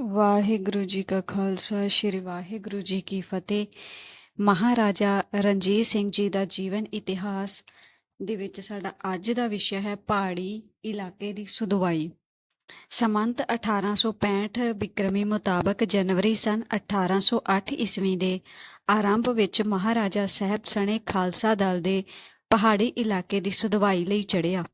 ਵਾਹਿਗੁਰੂ ਜੀ ਕਾ ਖਾਲਸਾ, ਸ੍ਰੀ ਵਾਹਿਗੁਰੂ ਜੀ ਕੀ ਫਤਿਹ। ਮਹਾਰਾਜਾ ਰਣਜੀਤ ਸਿੰਘ ਜੀ ਦਾ ਜੀਵਨ ਇਤਿਹਾਸ ਦੇ ਵਿੱਚ ਸਾਡਾ ਅੱਜ ਦਾ ਵਿਸ਼ਾ ਹੈ ਪਹਾੜੀ ਇਲਾਕੇ ਦੀ ਸੁਧਵਾਈ। ਸਮੰਤ 1865 ਬਿਕਰਮੀ ਮੁਤਾਬਕ ਜਨਵਰੀ ਸਨ 1808 ਈਸਵੀ ਦੇ ਆਰੰਭ ਵਿੱਚ ਮਹਾਰਾਜਾ ਸਾਹਿਬ ਸਣੇ ਖਾਲਸਾ ਦਲ ਦੇ ਪਹਾੜੀ ਇਲਾਕੇ ਦੀ ਸੁਧਵਾਈ ਲਈ ਚੜਿਆ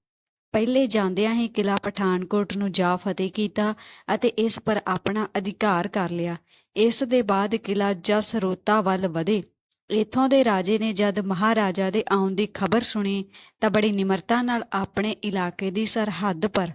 ਪਹਿਲੇ ਜਾਂਦਿਆਂ ਹੀ ਕਿਲਾ ਪਠਾਨਕੋਟ ਨੂੰ ਜਾ ਫਤਿਹ ਕੀਤਾ ਅਤੇ ਇਸ ਪਰ ਆਪਣਾ ਅਧਿਕਾਰ ਕਰ ਲਿਆ। ਇਸ ਦੇ ਬਾਅਦ ਕਿਲਾ ਜਸਰੋਤਾ ਵੱਲ ਵਧੇ। ਇਥੋਂ ਦੇ ਰਾਜੇ ਨੇ ਜਦ ਮਹਾਰਾਜਾ ਦੇ ਆਉਣ ਦੀ ਖਬਰ ਸੁਣੀ ਤਾਂ ਬੜੀ ਨਿਮਰਤਾ ਨਾਲ ਆਪਣੇ ਇਲਾਕੇ ਦੀ ਸਰਹੱਦ ਪਰ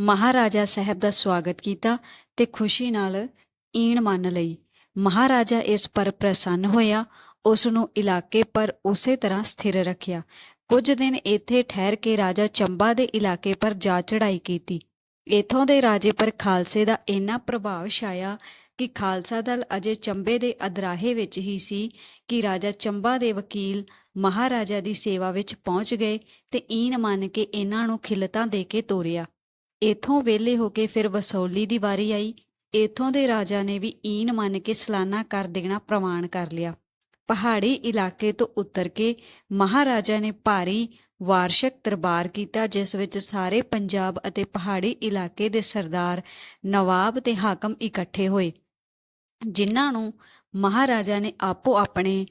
ਮਹਾਰਾਜਾ ਸਾਹਿਬ ਦਾ ਸਵਾਗਤ ਕੀਤਾ ਤੇ ਖੁਸ਼ੀ ਨਾਲ ਈਣ ਮੰਨ ਲਈ। ਮਹਾਰਾਜਾ ਇਸ ਪਰ ਪ੍ਰਸੰਨ ਹੋਇਆ, ਉਸ ਨੂੰ ਇਲਾਕੇ ਪਰ ਉਸੇ ਤਰ੍ਹਾਂ ਸਥਿਰ ਰੱਖਿਆ। ਕੁਝ ਦਿਨ ਇੱਥੇ ਠਹਿਰ ਕੇ ਰਾਜਾ ਚੰਬਾ ਦੇ ਇਲਾਕੇ ਪਰ ਜਾ ਚੜਾਈ ਕੀਤੀ। ਇਥੋਂ ਦੇ ਰਾਜੇ ਪਰ ਖਾਲਸੇ ਦਾ ਇੰਨਾ ਪ੍ਰਭਾਵ ਛਾਇਆ ਕਿ ਖਾਲਸਾ ਦਲ ਅਜੇ ਚੰਬੇ ਦੇ ਅਦਰਾਹੇ ਵਿੱਚ ਹੀ ਸੀ ਕਿ ਰਾਜਾ ਚੰਬਾ ਦੇ ਵਕੀਲ ਮਹਾਰਾਜਾ ਦੀ ਸੇਵਾ ਵਿੱਚ ਪਹੁੰਚ ਗਏ ਤੇ ਈਨ ਮੰਨ ਕੇ ਇਹਨਾਂ ਨੂੰ ਖਿਲਤਾਂ ਦੇ ਕੇ ਤੋਰਿਆ। ਇਥੋਂ ਵੇਲੇ ਹੋ ਕੇ ਫਿਰ ਵਸੌਲੀ ਦੀ ਵਾਰੀ ਆਈ। ਇਥੋਂ ਦੇ ਰਾਜਾ ਨੇ ਵੀ ਈਨ ਮੰਨ ਕੇ ਸਲਾਨਾ ਕਰ ਦੇਣਾ ਪ੍ਰਵਾਨ ਕਰ ਲਿਆ। ਪਹਾੜੀ ਇਲਾਕੇ ਤੋਂ ਉਤਰ ਕੇ ਮਹਾਰਾਜਾ ਨੇ ਭਾਰੀ ਵਾਰਸ਼ਿਕ ਦਰਬਾਰ ਕੀਤਾ, ਜਿਸ ਵਿੱਚ ਸਾਰੇ ਪੰਜਾਬ ਅਤੇ ਪਹਾੜੀ ਇਲਾਕੇ ਦੇ ਸਰਦਾਰ ਨਵਾਬ ਤੇ ਹਾਕਮ ਇਕੱਠੇ ਹੋਏ, ਜਿਨ੍ਹਾਂ ਨੂੰ ਮਹਾਰਾਜਾ ਨੇ ਆਪੋ ਆਪਣੇ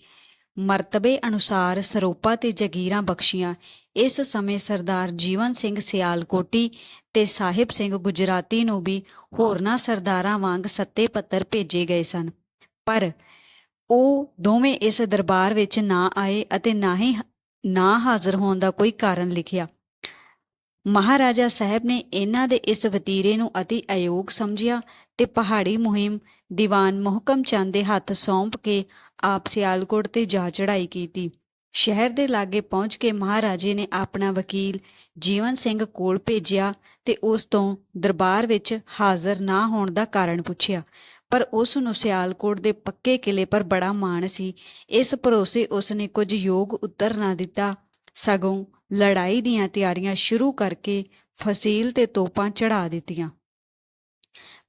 ਮਰਤਬੇ ਅਨੁਸਾਰ ਸਰੋਪਾ ਤੇ ਜਗੀਰਾਂ ਬਖਸ਼ੀਆਂ। ਇਸ ਸਮੇਂ ਸਰਦਾਰ ਜੀਵਨ ਸਿੰਘ ਸਿਆਲਕੋਟੀ ਤੇ ਸਾਹਿਬ ਸਿੰਘ ਗੁਜਰਾਤੀ ਨੂੰ ਵੀ ਹੋਰਨਾਂ ਸਰਦਾਰਾਂ ਵਾਂਗ ਸੱਤੇ ਪੱਤਰ ਭੇਜੇ ਗਏ ਸਨ। ਪਰ ਉਹ ਦੋਵੇਂ ਇਸ ਦਰਬਾਰ ਵਿੱਚ ਨਾ ਆਏ ਅਤੇ ਨਾ ਹੀ ਨਾ ਹਾਜ਼ਰ ਹੋਣ ਦਾ ਕੋਈ ਕਾਰਨ ਲਿਖਿਆ। ਮਹਾਰਾਜਾ ਸਾਹਿਬ ਨੇ ਇਹਨਾਂ ਦੇ ਇਸ ਵਤੀਰੇ ਨੂੰ ਅਤੀ ਅਯੋਗ ਸਮਝਿਆ ਤੇ ਪਹਾੜੀ ਮੁਹਿੰਮ, ਦੀਵਾਨ ਮੁਹਕਮ ਚੰਦ ਦੇ ਹੱਥ ਸੌਂਪ ਕੇ ਆਪ ਸਿਆਲਕੋਟ ਤੇ ਜਾ ਚੜਾਈ ਕੀਤੀ। ਸ਼ਹਿਰ ਦੇ ਲਾਗੇ ਪਹੁੰਚ ਕੇ ਮਹਾਰਾਜੇ ਨੇ ਆਪਣਾ ਵਕੀਲ ਜੀਵਨ ਸਿੰਘ ਕੋਲ ਭੇਜਿਆ ਤੇ ਉਸ ਤੋਂ ਦਰਬਾਰ ਵਿੱਚ ਹਾਜ਼ਰ ਨਾ ਹੋਣ ਦਾ ਕਾਰਨ ਪੁੱਛਿਆ। ਪਰ ਉਸ ਨੂੰ ਸਿਆਲਕੋਟ ਦੇ ਪੱਕੇ ਕਿਲੇ ਪਰ ਬੜਾ ਮਾਣ ਸੀ। ਇਸ ਭਰੋਸੇ ਉਸ ਨੇ ਕੁਝ ਯੋਗ ਉੱਤਰ ਨਾ ਦਿੱਤਾ। ਸਗੋਂ ਲੜਾਈ ਦੀਆਂ ਤਿਆਰੀਆਂ ਸ਼ੁਰੂ ਕਰਕੇ ਫਸੀਲ ਤੇ ਤੋਪਾਂ ਚੜਾ ਦਿੱਤੀਆਂ।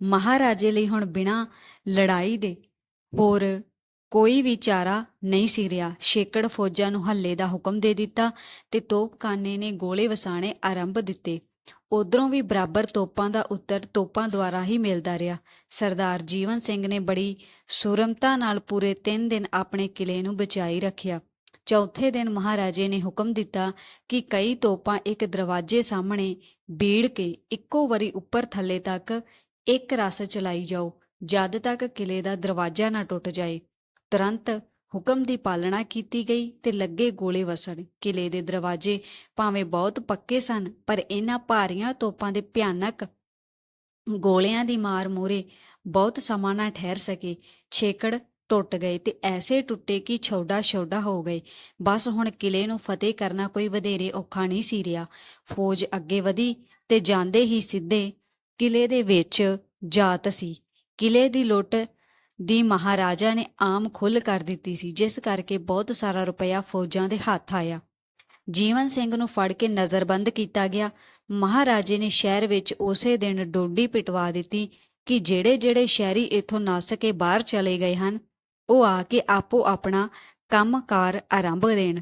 ਮਹਾਰਾਜੇ ਲਈ ਹੁਣ ਬਿਨਾਂ ਲੜਾਈ ਦੇ ਹੋਰ ਕੋਈ ਵੀ ਚਾਰਾ ਨਹੀਂ ਸੀ ਰਿਹਾ। ਛੇਕੜ ਫੌਜਾਂ ਨੂੰ ਹੱਲੇ ਦਾ ਹੁਕਮ ਦੇ ਦਿੱਤਾ ਤੇ ਤੋਪਖਾਨੇ ਨੇ ਗੋਲੇ ਵਸਾਣੇ ਆਰੰਭ ਦਿੱਤੇ। ਉਧਰੋਂ ਵੀ ਬਰਾਬਰ ਤੋਪਾਂ ਦਾ ਉੱਤਰ ਤੋਪਾਂ ਦੁਆਰਾ ਹੀ ਮਿਲਦਾ ਰਿਹਾ। ਸਰਦਾਰ ਜੀਵਨ ਸਿੰਘ ਨੇ ਬੜੀ ਸੁਰਮਤਾ ਨਾਲ ਪੂਰੇ 3 ਦਿਨ ਆਪਣੇ ਕਿਲੇ ਨੂੰ ਬਚਾਈ ਰੱਖਿਆ। ਚੌਥੇ ਦਿਨ ਮਹਾਰਾਜੇ ਨੇ ਹੁਕਮ ਦਿੱਤਾ ਕਿ ਕਈ ਤੋਪਾਂ ਇੱਕ ਦਰਵਾਜ਼ੇ ਸਾਹਮਣੇ ਬੀੜ ਕੇ ਇੱਕੋ ਵਾਰੀ ਉੱਪਰ ਥੱਲੇ ਤੱਕ ਇੱਕ ਰਸ ਚਲਾਈ ਜਾਓ, ਜਦ ਤੱਕ ਕਿਲੇ ਦਾ ਦਰਵਾਜ਼ਾ ਨਾ ਟੁੱਟ ਜਾਏ। ਤੁਰੰਤ ਹੁਕਮ ਦੀ ਪਾਲਣਾ ਕੀਤੀ ਗਈ ਤੇ ਲੱਗੇ ਗੋਲੇ ਵਸਣ। ਕਿਲੇ ਦੇ ਦਰਵਾਜ਼ੇ ਭਾਵੇਂ ਬਹੁਤ ਪੱਕੇ ਸਨ, ਪਰ ਇਹਨਾਂ ਭਾਰੀਆਂ ਤੋਪਾਂ ਦੇ ਭਿਆਨਕ ਗੋਲਿਆਂ ਦੀ ਮਾਰ ਮੂਰੇ ਬਹੁਤ ਸਮਾਂ ਨਾ ਠਹਿਰ ਸਕੇ। ਛੇਕੜ ਟੁੱਟ ਗਏ ਤੇ ਐਸੇ ਟੁੱਟੇ ਕਿ ਛੋਡਾ ਛੋਡਾ ਹੋ ਗਏ। ਬਸ ਹੁਣ ਕਿਲੇ ਨੂੰ ਫਤਿਹ ਕਰਨਾ ਕੋਈ ਵਧੇਰੇ ਔਖਾ ਨਹੀਂ ਸੀ ਰਿਹਾ। ਫੌਜ ਅੱਗੇ ਵਧੀ ਤੇ ਜਾਂਦੇ ਹੀ ਸਿੱਧੇ ਕਿਲੇ ਦੇ ਵਿੱਚ ਜਾਤ ਸੀ। ਕਿਲੇ ਦੀ ਲੁੱਟ ਦੀ ਮਹਾਰਾਜਾ ਨੇ ਆਮ ਖੁੱਲ ਕਰ ਦਿੱਤੀ ਸੀ, ਜਿਸ ਕਰਕੇ ਬਹੁਤ ਸਾਰਾ ਰੁਪਇਆ ਫੌਜਾਂ ਦੇ ਹੱਥ ਆਇਆ। ਜੀਵਨ ਸਿੰਘ ਨੂੰ ਫੜ ਕੇ ਨਜ਼ਰਬੰਦ ਕੀਤਾ ਗਿਆ। ਮਹਾਰਾਜੇ ਨੇ ਸ਼ਹਿਰ ਵਿੱਚ ਉਸੇ ਦਿਨ ਡੋਡੀ ਪਿਟਵਾ ਦਿੱਤੀ ਕਿ ਜਿਹੜੇ ਜਿਹੜੇ ਸ਼ਹਿਰੀ ਇੱਥੋਂ ਨੱਸ ਕੇ ਬਾਹਰ ਚਲੇ ਗਏ ਹਨ, ਉਹ ਆ ਕੇ ਆਪੋ ਆਪਣਾ ਕੰਮਕਾਰ ਆਰੰਭ ਦੇਣ।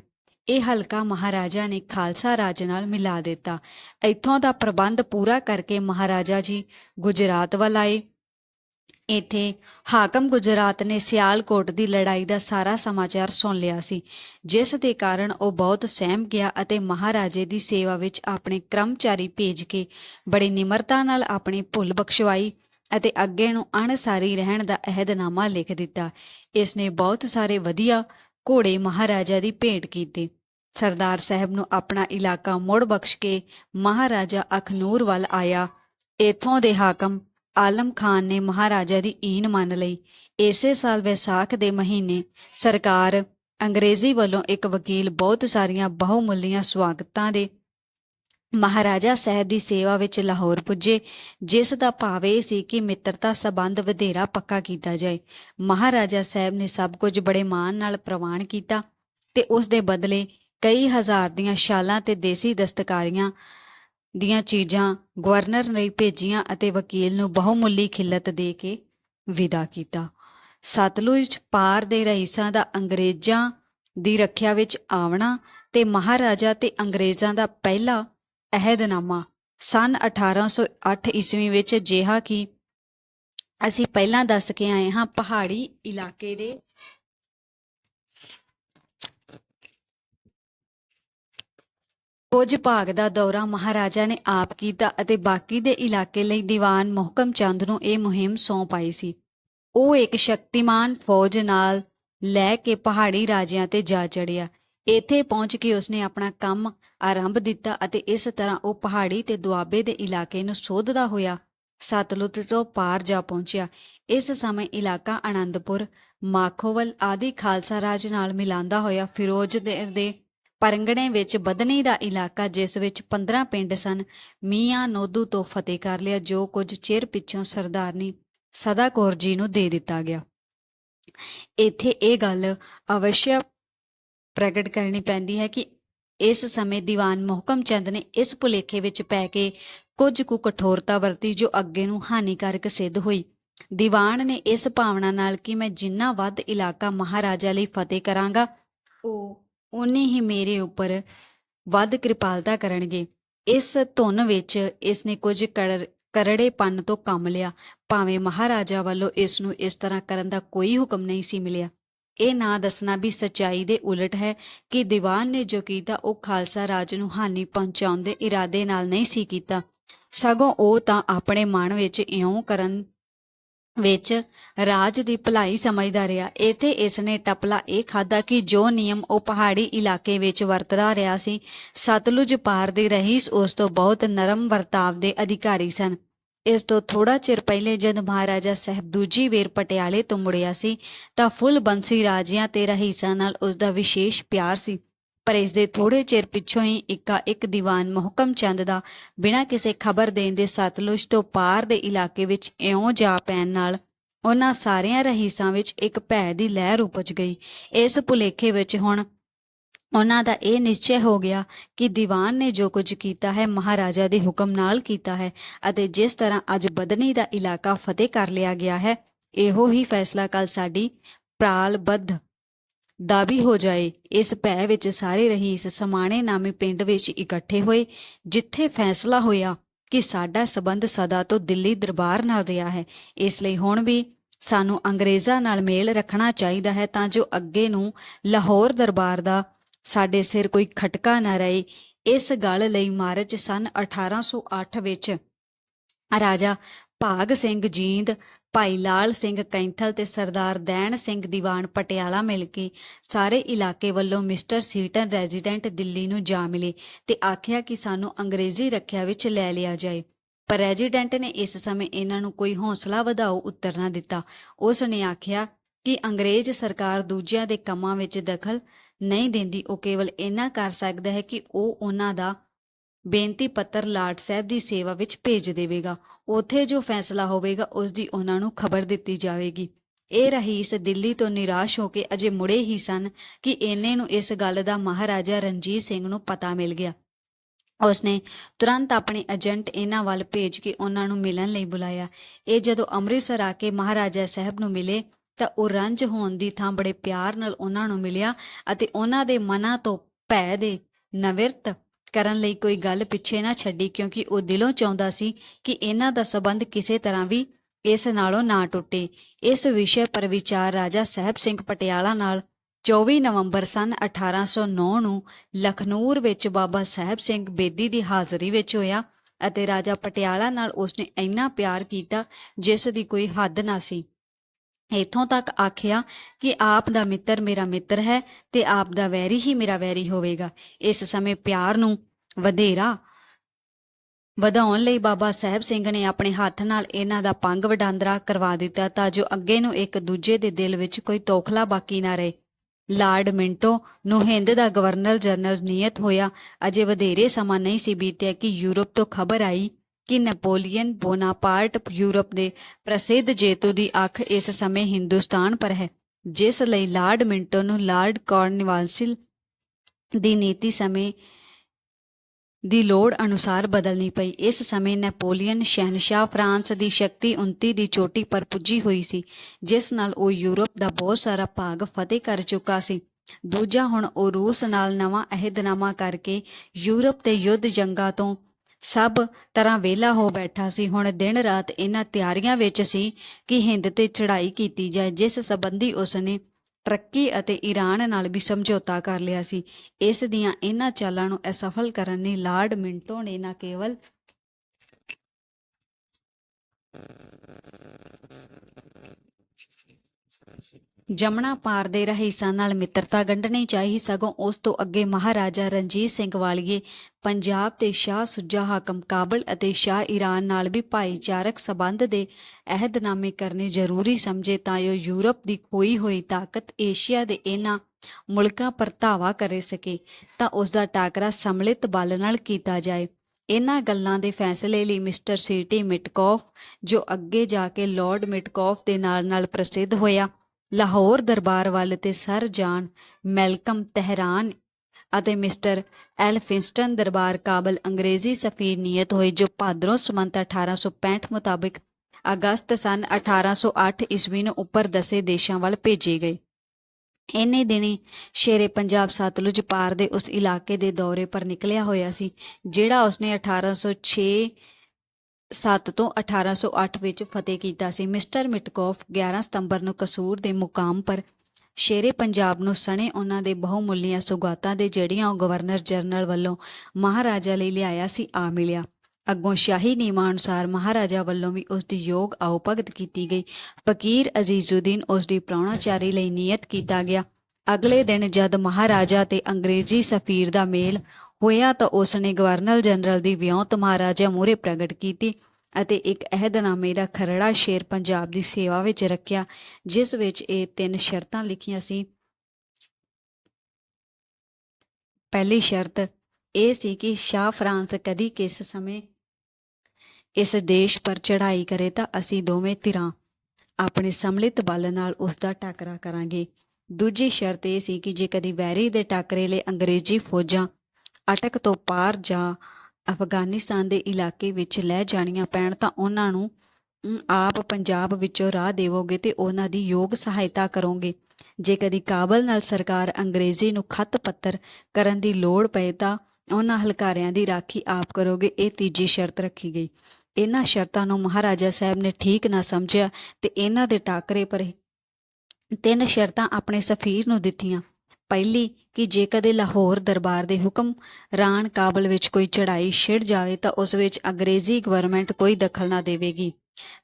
ਇਹ ਹਲਕਾ ਮਹਾਰਾਜਾ ਨੇ ਖਾਲਸਾ ਰਾਜ ਨਾਲ ਮਿਲਾ ਦਿੱਤਾ। ਇੱਥੋਂ ਦਾ ਪ੍ਰਬੰਧ ਪੂਰਾ ਕਰਕੇ ਮਹਾਰਾਜਾ ਜੀ ਗੁਜਰਾਤ ਵੱਲ ਆਏ। ਇੱਥੇ ਹਾਕਮ ਗੁਜਰਾਤ ਨੇ ਸਿਆਲਕੋਟ ਦੀ ਲੜਾਈ ਦਾ ਸਾਰਾ ਸਮਾਚਾਰ ਸੁਣ ਲਿਆ ਸੀ, ਜਿਸ ਦੇ ਕਾਰਨ ਉਹ ਬਹੁਤ ਸਹਿਮ ਗਿਆ ਅਤੇ ਮਹਾਰਾਜੇ ਦੀ ਸੇਵਾ ਵਿੱਚ ਆਪਣੇ ਕਰਮਚਾਰੀ ਭੇਜ ਕੇ ਬੜੀ ਨਿਮਰਤਾ ਨਾਲ ਆਪਣੀ ਭੁੱਲ ਬਖਸ਼ਵਾਈ ਅਤੇ ਅੱਗੇ ਨੂੰ ਅਣਸਾਰੀ ਰਹਿਣ ਦਾ ਅਹਿਦਨਾਮਾ ਲਿਖ ਦਿੱਤਾ। ਇਸ ਨੇ ਬਹੁਤ ਸਾਰੇ ਵਧੀਆ ਘੋੜੇ ਮਹਾਰਾਜਾ ਦੀ ਭੇਟ ਕੀਤੀ। ਸਰਦਾਰ ਸਾਹਿਬ ਨੂੰ ਆਪਣਾ ਇਲਾਕਾ ਮੁੜ ਬਖਸ਼ ਕੇ ਮਹਾਰਾਜਾ ਅਖਨੂਰ ਵੱਲ ਆਇਆ। ਇਥੋਂ ਦੇ ਹਾਕਮ ਆਲਮ ਖਾਨ ਨੇ ਮਹਾਰਾਜਾ ਦੀ ਈਨ ਮੰਨ ਲਈ। ਇਸੇ ਸਾਲ ਵਿਸਾਖ ਦੇ ਮਹੀਨੇ ਸਰਕਾਰ ਅੰਗਰੇਜ਼ੀ ਵੱਲੋਂ ਇੱਕ ਵਕੀਲ ਬਹੁਤ ਸਾਰੀਆਂ ਬਹੁਮੁੱਲੀਆਂ ਸਵਾਗਤਾਂ ਦੇ ਮਹਾਰਾਜਾ ਸਾਹਿਬ ਦੀ ਸੇਵਾ ਵਿੱਚ ਲਾਹੌਰ ਪੁੱਜੇ, ਜਿਸ ਦਾ ਭਾਵ ਇਹ ਸੀ ਕਿ ਮਿੱਤਰਤਾ ਸਬੰਧ ਵਧੇਰਾ ਪੱਕਾ ਕੀਤਾ ਜਾਏ। ਮਹਾਰਾਜਾ ਸਾਹਿਬ ਨੇ ਸਭ ਕੁਝ ਬੜੇ ਮਾਣ ਨਾਲ ਪ੍ਰਵਾਨ ਕੀਤਾ ਤੇ ਉਸ ਦੇ ਬਦਲੇ ਕਈ ਹਜ਼ਾਰ ਦੀਆਂ ਸ਼ਾਲਾਂ ਤੇ ਦੇਸੀ ਦਸਤਕਾਰੀਆਂ ਦੀਆਂ ਚੀਜ਼ਾਂ ਗਵਰਨਰ ਲਈ ਭੇਜੀਆਂ ਅਤੇ ਵਕੀਲ ਨੂੰ ਬਹੁਮੁੱਲੀ ਖਿੱਲਤ ਦੇ ਕੇ ਵਿਦਾ ਕੀਤਾ। ਸਤਲੁਜ ਪਾਰ ਦੇ ਰਈਸਾਂ ਦਾ ਅੰਗਰੇਜ਼ਾਂ ਦੀ ਰੱਖਿਆ ਵਿੱਚ ਆਵਣਾ ਤੇ ਮਹਾਰਾਜਾ ਤੇ ਅੰਗਰੇਜ਼ਾਂ ਦਾ ਪਹਿਲਾ ਅਹਿਦਨਾਮਾ ਸਨ 1808 ਈਸਵੀ ਵਿੱਚ ਜਿਹਾ ਕਿ ਅਸੀਂ ਪਹਿਲਾਂ ਦੱਸ ਕੇ ਆਏ ਹਾਂ ਪਹਾੜੀ ਇਲਾਕੇ ਦੇ ਕੁਝ ਭਾਗ ਦਾ ਦੌਰਾ ਮਹਾਰਾਜਾ ਨੇ ਆਪ ਕੀਤਾ ਅਤੇ ਬਾਕੀ ਦੇ ਇਲਾਕੇ ਲਈ ਦੀਵਾਨ ਮੁਹਕਮ ਚੰਦ ਨੂੰ ਇਹ ਮੁਹਿੰਮ ਸੌਂਪ ਆਈ ਸੀ। ਉਹ ਇੱਕ ਸ਼ਕਤੀਮਾਨ ਫੌਜ ਨਾਲ ਲੈ ਕੇ ਪਹਾੜੀ ਰਾਜਿਆਂ ਤੇ ਜਾ ਚੜਿਆ ਇੱਥੇ ਪਹੁੰਚ ਕੇ ਉਸਨੇ ਆਪਣਾ ਕੰਮ ਆਰੰਭ ਦਿੱਤਾ ਅਤੇ ਇਸ ਤਰ੍ਹਾਂ ਉਹ ਪਹਾੜੀ ਤੇ ਦੁਆਬੇ ਦੇ ਇਲਾਕੇ ਨੂੰ ਸੋਧਦਾ ਹੋਇਆ ਸਤਲੁਜ ਤੋਂ ਪਾਰ ਜਾ ਪਹੁੰਚਿਆ। ਇਸ ਸਮੇਂ ਇਲਾਕਾ ਆਨੰਦਪੁਰ, ਮਾਖੋਵਲ ਆਦਿ ਖਾਲਸਾ ਰਾਜ ਨਾਲ ਮਿਲਾਂਦਾ ਹੋਇਆ ਫਿਰੋਜ਼ ਦੇ ਦੇ ਪਰੰਗਣੇ ਵਿੱਚ ਬਦਨੀ ਦਾ ਇਲਾਕਾ ਜਿਸ ਵਿੱਚ 15 ਪਿੰਡ ਸਨ, ਮੀਆਂ ਨੋਦੂ ਤੋਂ ਫਤਿਹ ਕਰ ਲਿਆ, ਜੋ ਕੁਝ ਚਿਰ ਪਿੱਛੋਂ ਸਰਦਾਰਨੀ ਸਦਾ ਕੌਰ ਜੀ ਨੂੰ ਦੇ ਦਿੱਤਾ ਗਿਆ। ਇੱਥੇ ਇਹ ਗੱਲ ਅਵਸ਼ਯ ਪ੍ਰਗਟ ਕਰਨੀ ਪੈਂਦੀ ਹੈ ਕਿ ਇਸ ਸਮੇਂ ਦੀਵਾਨ ਮੁਹਕਮ ਚੰਦ ਨੇ ਇਸ ਭੁਲੇਖੇ ਵਿੱਚ ਪੈ ਕੇ ਕੁਝ ਕੁ ਕਠੋਰਤਾ ਵਰਤੀ ਜੋ ਅੱਗੇ ਨੂੰ ਹਾਨੀਕਾਰਕ ਸਿੱਧ ਹੋਈ। ਦੀਵਾਨ ਨੇ ਇਸ ਭਾਵਨਾ ਨਾਲ ਕਿ ਮੈਂ ਜਿੰਨਾ ਵੱਧ ਇਲਾਕਾ ਮਹਾਰਾਜਾ ਲਈ ਫਤਿਹ ਕਰਾਂਗਾ, ਉਹ ਉਨੀ ਹੀ ਮੇਰੇ ਉੱਪਰ ਵੱਧ ਕਿਰਪਾਲਤਾ ਕਰਨਗੇ। ਇਸ ਧੁਨ ਵਿੱਚ ਇਸ ਨੇ ਕੁਝ ਕਰ- ਕਰੜੇਪਨ ਤੋਂ ਕੰਮ ਲਿਆ। ਭਾਵੇਂ ਮਹਾਰਾਜਾ ਵੱਲੋਂ ਇਸ ਨੂੰ ਇਸ ਤਰ੍ਹਾਂ ਕਰਨ ਦਾ ਕੋਈ ਹੁਕਮ ਨਹੀਂ ਸੀ ਮਿਲਿਆ। ਇਹ ਨਾ ਦੱਸਣਾ ਵੀ ਸਚਾਈ ਦੇ ਉਲਟ ਹੈ ਕਿ ਦੀਵਾਨ ਨੇ ਜੋ ਕੀਤਾ, ਉਹ ਖਾਲਸਾ ਰਾਜ ਨੂੰ ਹਾਨੀ ਪਹੁੰਚਾਉਣ ਦੇ ਇਰਾਦੇ ਨਾਲ ਨਹੀਂ ਸੀ ਕੀਤਾ। ਸਗੋਂ ਉਹ ਤਾਂ ਆਪਣੇ ਮਨ ਵਿੱਚ ਇਉਂ ਕਰਨ ਵਿੱਚ ਰਾਜ ਦੀ ਭਲਾਈ ਸਮਝਦਾ ਰਿਹਾ। ਇੱਥੇ ਇਸ ਨੇ ਟਪਲਾ ਇਹ ਖਾਦਾ ਕਿ ਜੋ ਨਿਯਮ ਉਹ ਪਹਾੜੀ ਇਲਾਕੇ ਵਿੱਚ ਵਰਤਦਾ ਰਿਹਾ ਸੀ, ਸਤਲੁਜ ਪਾਰ ਦੇ ਰਹੀਸ ਉਸ ਤੋਂ ਬਹੁਤ ਨਰਮ ਵਰਤਾਵ ਦੇ ਅਧਿਕਾਰੀ ਸਨ। ਇਸ ਤੋਂ ਥੋੜਾ ਚਿਰ ਪਹਿਲੇ ਜਦ ਮਹਾਰਾਜਾ ਸਾਹਿਬ ਦੂਜੀ ਵੇਰ ਪਟਿਆਲੇ ਤੋਂ ਮੁੜਿਆ ਸੀ, ਤਾਂ ਫੁੱਲ ਬੰਸੀ ਰਾਜਿਆਂ ਤੇ ਰਹੀਸਾਂ ਨਾਲ ਉਸ ਦਾ ਵਿਸ਼ੇਸ਼ ਪਿਆਰ ਸੀ। ਪਰ ਇਸ ਦੇ ਥੋੜੇ ਚਿਰ ਪਿੱਛੋਂ ਹੀ ਇੱਕਾ ਇੱਕ ਦੀਵਾਨ ਮੁਹਕਮ ਚੰਦ ਦਾ ਬਿਨਾਂ ਕਿਸੇ ਖਬਰ ਦੇਣ ਦੇ ਸਤਲੁਜ ਤੋਂ ਪਾਰ ਦੇ ਇਲਾਕੇ ਵਿੱਚ ਇਉਂ ਜਾ ਪੈਣ ਨਾਲ ਉਹਨਾਂ ਸਾਰਿਆਂ ਰਹੀਸਾਂ ਵਿੱਚ ਇੱਕ ਭੈ ਦੀ ਲਹਿਰ ਉਪਜ ਗਈ। ਇਸ ਭੁਲੇਖੇ ਵਿੱਚ ਹੁਣ ਉਹਨਾਂ ਦਾ ਇਹ ਨਿਸ਼ਚੈ ਹੋ ਗਿਆ ਕਿ ਦੀਵਾਨ ਨੇ ਜੋ ਕੁਝ ਕੀਤਾ ਹੈ ਮਹਾਰਾਜਾ ਦੇ ਹੁਕਮ ਨਾਲ ਕੀਤਾ ਹੈ ਅਤੇ ਜਿਸ ਤਰ੍ਹਾਂ ਅੱਜ ਬਦਨੀ ਦਾ ਇਲਾਕਾ ਫਤਿਹ ਕਰ ਲਿਆ ਗਿਆ ਹੈ, ਇਹੋ ਹੀ ਫੈਸਲਾ ਕੱਲ ਸਾਡੀ ਪ੍ਰਾਲਬੱਧ ਦਾ ਵੀ ਹੋ ਜਾਏ। ਇਸ ਭੈ ਵਿੱਚ ਸਾਰੇ ਰਹੀਸ ਸਮਾਣੇ ਨਾਮੇ ਪਿੰਡ ਵਿੱਚ ਇਕੱਠੇ ਹੋਏ, ਜਿੱਥੇ ਫੈਸਲਾ ਹੋਇਆ ਕਿ ਸਾਡਾ ਸਬੰਧ ਸਦਾ ਤੋਂ ਦਿੱਲੀ ਦਰਬਾਰ ਨਾਲ ਰਿਹਾ ਹੈ। ਇਸ ਲਈ ਹੁਣ ਵੀ ਸਾਨੂੰ ਅੰਗਰੇਜ਼ਾਂ ਨਾਲ ਮੇਲ ਰੱਖਣਾ ਚਾਹੀਦਾ ਹੈ ਤਾਂ ਜੋ ਅੱਗੇ ਨੂੰ ਲਾਹੌਰ ਦਰਬਾਰ ਦਾ ਸਾਡੇ ਸਿਰ ਕੋਈ ਖਟਕਾ ਨਾ ਰਹੇ। ਇਸ ਗੱਲ ਲਈ ਮਾਰਚ ਸਨ 1808 ਵਿੱਚ ਰਾਜਾ ਭਾਗ ਸਿੰਘ ਜੀਂਦ ਭਾਈ ਲਾਲ ਸਿੰਘ ਕੈਂਥਲ ਤੇ ਸਰਦਾਰ ਦੈਣ ਸਿੰਘ ਦੀਵਾਨ ਪਟਿਆਲਾ ਮਿਲ ਕੇ ਸਾਰੇ ਇਲਾਕੇ ਵੱਲੋਂ ਮਿਸਟਰ ਸੀਟਨ ਰੈਜ਼ੀਡੈਂਟ ਦਿੱਲੀ ਨੂੰ ਜਾ ਮਿਲੇ ਤੇ ਆਖਿਆ ਕਿ ਸਾਨੂੰ ਅੰਗਰੇਜ਼ੀ ਰੱਖਿਆ ਵਿੱਚ ਲੈ ਲਿਆ ਜਾਏ। ਪਰ ਰੈਜ਼ੀਡੈਂਟ ਨੇ ਇਸ ਸਮੇਂ ਇਹਨਾਂ ਨੂੰ ਕੋਈ ਹੌਸਲਾ ਵਧਾਓ ਉੱਤਰ ਨਾ ਦਿੱਤਾ। ਉਸ ਨੇ ਆਖਿਆ ਕਿ ਅੰਗਰੇਜ਼ ਸਰਕਾਰ ਦੂਜਿਆਂ ਦੇ ਕੰਮਾਂ ਵਿੱਚ ਦਖਲ ਨਹੀਂ ਦਿੰਦੀ, ਉਹ ਕੇਵਲ ਇੰਨਾ ਕਰ ਸਕਦਾ ਹੈ ਕਿ ਉਹ ਉਹਨਾਂ ਦਾ ਬੇਨਤੀ ਪੱਤਰ ਲਾਟ ਸਾਹਿਬ ਦੀ ਸੇਵਾ ਵਿੱਚ ਭੇਜ ਦੇਵੇਗਾ। ਉਥੇ ਜੋ ਫੈਸਲਾ ਹੋਵੇਗਾ, ਉਸ ਦੀ ਉਹਨਾਂ ਨੂੰ ਖਬਰ ਦਿੱਤੀ ਜਾਵੇਗੀ। ਇਹ ਰਹੀਸ ਦਿੱਲੀ ਤੋਂ ਨਿਰਾਸ਼ ਹੋ ਕੇ ਅਜੇ ਮੁੜੇ ਹੀ ਸਨ ਕਿ ਇਹਨੇ ਨੂੰ ਇਸ ਗੱਲ ਦਾ ਮਹਾਰਾਜਾ ਰਣਜੀਤ ਸਿੰਘ ਨੂੰ ਪਤਾ ਮਿਲ ਗਿਆ। ਉਸਨੇ ਤੁਰੰਤ ਆਪਣੇ ਏਜੰਟ ਇਹਨਾਂ ਵੱਲ ਭੇਜ ਕੇ ਉਹਨਾਂ ਨੂੰ ਮਿਲਣ ਲਈ ਬੁਲਾਇਆ। ਇਹ ਜਦੋਂ ਅੰਮ੍ਰਿਤਸਰ ਆ ਕੇ ਮਹਾਰਾਜਾ ਸਾਹਿਬ ਨੂੰ ਮਿਲੇ, ਤਾਂ ਉਹ ਰੰਜ ਹੋਣ ਦੀ ਥਾਂ ਬੜੇ ਪਿਆਰ ਨਾਲ ਉਹਨਾਂ ਨੂੰ ਮਿਲਿਆ ਅਤੇ ਉਹਨਾਂ ਦੇ ਮਨਾਂ ਤੋਂ ਭੈ ਦੇ ਨਵਿਰਤ ਕਰਨ ਲਈ ਕੋਈ ਗੱਲ ਪਿੱਛੇ ਨਾ ਛੱਡੀ, ਕਿਉਂਕਿ ਉਹ ਦਿਲੋਂ ਚਾਹੁੰਦਾ ਸੀ ਕਿ ਇਹਨਾਂ ਦਾ ਸਬੰਧ ਕਿਸੇ ਤਰ੍ਹਾਂ ਵੀ ਇਸ ਨਾਲੋਂ ਨਾ ਟੁੱਟੇ। ਇਸ ਵਿਸ਼ੇ ਪਰ ਵਿਚਾਰ ਰਾਜਾ ਸਾਹਿਬ ਸਿੰਘ ਪਟਿਆਲਾ ਨਾਲ 24 ਨਵੰਬਰ ਸਨ 1809 ਨੂੰ ਲਖਨਊਰ ਵਿੱਚ ਬਾਬਾ ਸਾਹਿਬ ਸਿੰਘ ਬੇਦੀ ਦੀ ਹਾਜ਼ਰੀ ਵਿੱਚ ਹੋਇਆ ਅਤੇ ਰਾਜਾ ਪਟਿਆਲਾ ਨਾਲ ਉਸਨੇ ਇੰਨਾ ਪਿਆਰ ਕੀਤਾ ਜਿਸ ਦੀ ਕੋਈ ਹੱਦ ਨਾ ਸੀ। ਇਥੋਂ ਤੱਕ ਆਖਿਆ ਕਿ ਆਪ ਦਾ ਮਿੱਤਰ ਮੇਰਾ ਮਿੱਤਰ ਹੈ ਤੇ ਆਪ ਦਾ ਵੈਰੀ ਹੀ ਮੇਰਾ ਵੈਰੀ ਹੋਵੇਗਾ। ਇਸ ਸਮੇਂ ਪਿਆਰ ਨੂੰ ਵਧੇਰਾ ਵਧਾਉਣ ਲਈ ਬਾਬਾ ਸਾਹਿਬ ਸਿੰਘ ਨੇ ਆਪਣੇ ਹੱਥ ਨਾਲ ਇਹਨਾਂ ਦਾ ਪੰਗ ਵਡਾਂਦਰਾ ਕਰਵਾ ਦਿੱਤਾ ਤਾਂ ਜੋ ਅੱਗੇ ਨੂੰ ਇੱਕ ਦੂਜੇ ਦੇ ਦਿਲ ਵਿੱਚ ਕੋਈ ਤੋਖਲਾ ਬਾਕੀ ਨਾ ਰਹੇ। ਲਾਰਡ ਮਿੰਟੋ ਨੂੰ ਹਿੰਦ ਦਾ ਗਵਰਨਰ ਜਨਰਲ ਨਿਯਤ ਹੋਇਆ। ਅਜੇ ਵਧੇਰੇ ਸਮਾਂ ਨਹੀਂ ਸੀ ਬੀਤਿਆ ਕਿ ਯੂਰਪ ਤੋਂ ਖਬਰ ਆਈ ਕਿ ਨੈਪੋਲੀਅਨ ਬੋਨਾਪਾਰਟ ਯੂਰਪ ਦੇ ਪ੍ਰਸਿੱਧ ਜੇਤੂ ਦੀ ਅੱਖ ਇਸ ਸਮੇਂ ਹਿੰਦੁਸਤਾਨ ਪਰ ਹੈ, ਜਿਸ ਲਈ ਲਾਰਡ ਮਿੰਟੋ ਨੂੰ ਲਾਰਡ ਕਾਰਨਵਾਲਿਸ ਦੀ ਨੀਤੀ ਸਮੇਂ ਦੀ ਲੋੜ ਅਨੁਸਾਰ ਬਦਲਣੀ ਪਈ। ਇਸ ਸਮੇਂ ਨੈਪੋਲੀਅਨ ਸ਼ਹਿਨशाह ਫਰਾਂਸ ਦੀ ਸ਼ਕਤੀ 29 ਦੀ ਚੋਟੀ ਪਰ ਪੁੱਜੀ ਹੋਈ ਸੀ, ਜਿਸ ਨਾਲ ਉਹ ਯੂਰਪ ਦਾ ਬਹੁਤ ਸਾਰਾ ਭਾਗ ਫਤਿਹ ਕਰ ਚੁੱਕਾ ਸੀ। ਦੂਜਾ ਹੁਣ ਉਹ ਰੂਸ ਨਾਲ ਨਵਾਂ ਅਹਿਦਨਾਮਾ ਕਰਕੇ ਯੂਰਪ ਤੇ ਯੁੱਧ ਜੰਗਾਂ ਤੋਂ ਸਭ ਤਰ੍ਹਾਂ ਵਿਹਲਾ ਹੋ ਬੈਠਾ ਸੀ। ਹੁਣ ਦਿਨ ਰਾਤ ਇਹਨਾਂ ਤਿਆਰੀਆਂ ਵਿੱਚ ਸੀ ਕਿ ਹਿੰਦ ਤੇ ਚੜ੍ਹਾਈ ਕੀਤੀ ਜਾਏ, ਜਿਸ ਸੰਬੰਧੀ ਉਸਨੇ ਟਰੱਕੀ ਅਤੇ ਈਰਾਨ ਨਾਲ ਵੀ ਸਮਝੌਤਾ ਕਰ ਲਿਆ ਸੀ। ਇਸ ਦੀਆਂ ਇਹਨਾਂ ਚਾਲਾਂ ਨੂੰ ਅਸਫਲ ਕਰਨ ਲਈ ਲਾਰਡ ਮਿੰਟੋ ਨੇ ਨਾ ਕੇਵਲ ਜਮਨਾ ਪਾਰ ਦੇ ਰਹੀਸਾਂ ਨਾਲ ਮਿੱਤਰਤਾ ਗੰਢਣੀ ਚਾਹੀ ਸਗੋਂ ਉਸ ਤੋਂ ਅੱਗੇ ਮਹਾਰਾਜਾ ਰਣਜੀਤ ਸਿੰਘ ਵਾਲੀਏ ਪੰਜਾਬ ਤੇ ਸ਼ਾਹ ਸੁੱਜਾ ਹਾਕਮ ਕਾਬਲ ਅਤੇ ਸ਼ਾਹ ਈਰਾਨ ਨਾਲ ਵੀ ਭਾਈਚਾਰਕ ਸਬੰਧ ਦੇ ਅਹਿਦਨਾਮੇ ਕਰਨੇ ਜ਼ਰੂਰੀ ਸਮਝੇ ਤਾਂ ਜੋ ਯੂਰਪ ਦੀ ਖੋਈ ਹੋਈ ਤਾਕਤ ਏਸ਼ੀਆ ਦੇ ਇਹਨਾਂ ਮੁਲਕਾਂ ਪਰ ਧਾਵਾ ਕਰੇ ਸਕੇ, ਤਾਂ ਉਸ ਦਾ ਟਾਕਰਾ ਸਮਲਿਤ ਬਲ ਨਾਲ ਕੀਤਾ ਜਾਏ। ਇਹਨਾਂ ਗੱਲਾਂ ਦੇ ਫੈਸਲੇ ਲਈ ਮਿਸਟਰ ਸੀਟੀ ਮਿਟਕੌਫ, ਜੋ ਅੱਗੇ ਜਾ ਕੇ ਲਾਰਡ ਮਿਟਕੌਫ ਦੇ ਨਾਲ ਨਾਲ ਪ੍ਰਸਿੱਧ ਹੋਇਆ ਲਾਹੌਰ ਦਰਬਾਰ ਵੱਲ ਤੇ ਸਰ ਜਾਨ ਮੈਲਕਮ ਤਹਿਰਾਨ ਅਤੇ ਮਿਸਟਰ ਐਲਫਿੰਸਟਨ ਦਰਬਾਰ ਕਾਬਲ ਅੰਗਰੇਜ਼ੀ ਸਫੀਰ ਨਿਯਤ ਹੋਏ, ਜੋ ਭਾਦਰੋਂ ਸਮੰਤ 1865 ਮੁਤਾਬਿਕ ਅਗਸਤ ਸਨ 1808 ਈਸਵੀ ਨੂੰ ਉੱਪਰ ਦਸੇ ਦੇਸ਼ਾਂ ਵੱਲ ਭੇਜੇ ਗਏ। ਇੰਨੇ ਦਿਨੀ ਸ਼ੇਰੇ ਪੰਜਾਬ ਸਤਲੁਜ ਪਾਰ ਦੇ ਉਸ ਇਲਾਕੇ ਦੇ ਦੌਰੇ ਪਰ ਨਿਕਲਿਆ ਹੋਇਆ ਸੀ, ਜਿਹੜਾ ਉਸਨੇ 1806 7 ਤੋਂ 1808 ਵਿੱਚ ਫਤਿਹ ਕੀਤਾ ਸੀ। ਮਿਸਟਰ ਮਿਟਕੌਫ 11 ਸਤੰਬਰ ਨੂੰ ਕਸੂਰ ਦੇ ਮੁਕਾਮ ਪਰ ਸ਼ੇਰੇ ਪੰਜਾਬ ਨੂੰ ਸਣੇ ਉਹਨਾਂ ਦੇ ਬਹੁਮੁੱਲੀਆਂ ਸੁਗਾਤਾਂ ਦੇ ਜਿਹੜੀਆਂ ਉਹ ਗਵਰਨਰ ਜਨਰਲ ਵੱਲੋਂ ਮਹਾਰਾਜਾ ਲਈ ਲਿਆਇਆ ਸੀ, ਆ ਮਿਲਿਆ। ਅੱਗੋਂ ਸ਼ਾਹੀ ਨਿਯਮਾਂ ਅਨੁਸਾਰ ਮਹਾਰਾਜਾ ਵੱਲੋਂ ਵੀ ਉਸ ਦੀ ਯੋਗ ਆਓ ਭਗਤ ਕੀਤੀ ਗਈ। ਫਕੀਰ ਅਜ਼ੀਜ਼ੁਦੀਨ ਉਸ ਦੀ ਪ੍ਰਾਹੁਣਾਚਾਰੀ ਲਈ ਨਿਯਤ ਕੀਤਾ ਗਿਆ। ਅਗਲੇ ਦਿਨ ਜਦ ਮਹਾਰਾਜਾ ਤੇ ਅੰਗਰੇਜ਼ੀ ਸਫੀਰ ਦਾ ਮੇਲ ਹੋਇਆ ਤਾਂ ਉਸ ਨੇ ਗਵਰਨਰ ਜਨਰਲ ਦੀ ਵਿਉਂਤ ਮਹਾਰਾਜਾ ਮੂਹਰੇ ਪ੍ਰਗਟ ਕੀਤੀ ਅਤੇ ਇੱਕ ਅਹਿਦਨਾਮੇ ਦਾ ਖਰੜਾ ਸ਼ੇਰ ਪੰਜਾਬ ਦੀ ਸੇਵਾ ਵਿੱਚ ਰੱਖਿਆ, ਜਿਸ ਵਿੱਚ ਇਹ ਤਿੰਨ ਸ਼ਰਤਾਂ ਲਿਖੀਆਂ ਸੀ। ਪਹਿਲੀ ਸ਼ਰਤ ਇਹ ਸੀ ਕਿ ਸ਼ਾਹ ਫਰਾਂਸ ਕਦੀ ਕਿਸ ਸਮੇਂ ਇਸ ਦੇਸ਼ ਪਰ ਚੜ੍ਹਾਈ ਕਰੇ ਤਾਂ ਅਸੀਂ ਦੋਵੇਂ ਧਿਰਾਂ ਆਪਣੇ ਸਮਲਿਤ ਬਲ ਨਾਲ ਉਸ ਦਾ ਟਾਕਰਾ ਕਰਾਂਗੇ। ਦੂਜੀ ਸ਼ਰਤ ਇਹ ਸੀ ਕਿ ਜੇ ਕਦੀ ਵੈਰੀ ਦੇ ਟਾਕਰੇ ਲਈ ਅੰਗਰੇਜ਼ੀ ਫੌਜਾਂ ਅਟਕ ਤੋਂ ਪਾਰ ਜਾਂ ਅਫਗਾਨਿਸਤਾਨ ਦੇ ਇਲਾਕੇ ਵਿੱਚ ਲੈ ਜਾਣੀਆਂ ਪੈਣ ਤਾਂ ਉਹਨਾਂ ਨੂੰ ਆਪ ਪੰਜਾਬ ਵਿੱਚੋਂ ਰਾਹ ਦੇਵੋਗੇ ਤੇ ਉਹਨਾਂ ਦੀ ਯੋਗ ਸਹਾਇਤਾ ਕਰੋਗੇ। ਜੇ ਕਦੀ ਕਾਬਲ ਨਾਲ ਸਰਕਾਰ ਅੰਗਰੇਜ਼ੀ ਨੂੰ ਖੱਤ ਪੱਤਰ ਕਰਨ ਦੀ ਲੋੜ ਪਏ ਤਾਂ ਉਹਨਾਂ ਹਲਕਾਰਿਆਂ ਦੀ ਰਾਖੀ ਆਪ ਕਰੋਗੇ, ਇਹ ਤੀਜੀ ਸ਼ਰਤ ਰੱਖੀ ਗਈ। ਇਹਨਾਂ ਸ਼ਰਤਾਂ ਨੂੰ ਮਹਾਰਾਜਾ ਸਾਹਿਬ ਨੇ ਠੀਕ ਨਾ ਸਮਝਿਆ ਤੇ ਇਹਨਾਂ ਦੇ ਟਾਕਰੇ ਪਰ ਤਿੰਨ ਸ਼ਰਤਾਂ ਆਪਣੇ ਸਫੀਰ ਨੂੰ ਦਿੱਤੀਆਂ। ਪਹਿਲੀ ਕਿ ਜੇ ਕਦੇ ਲਾਹੌਰ ਦਰਬਾਰ ਦੇ ਹੁਕਮ ਰਾਣ ਕਾਬਲ ਵਿੱਚ ਕੋਈ ਚੜ੍ਹਾਈ ਛਿੜ ਜਾਵੇ ਤਾਂ ਉਸ ਵਿੱਚ ਅੰਗਰੇਜ਼ੀ ਗਵਰਨਮੈਂਟ ਕੋਈ ਦਖਲ ਨਾ ਦੇਵੇਗੀ।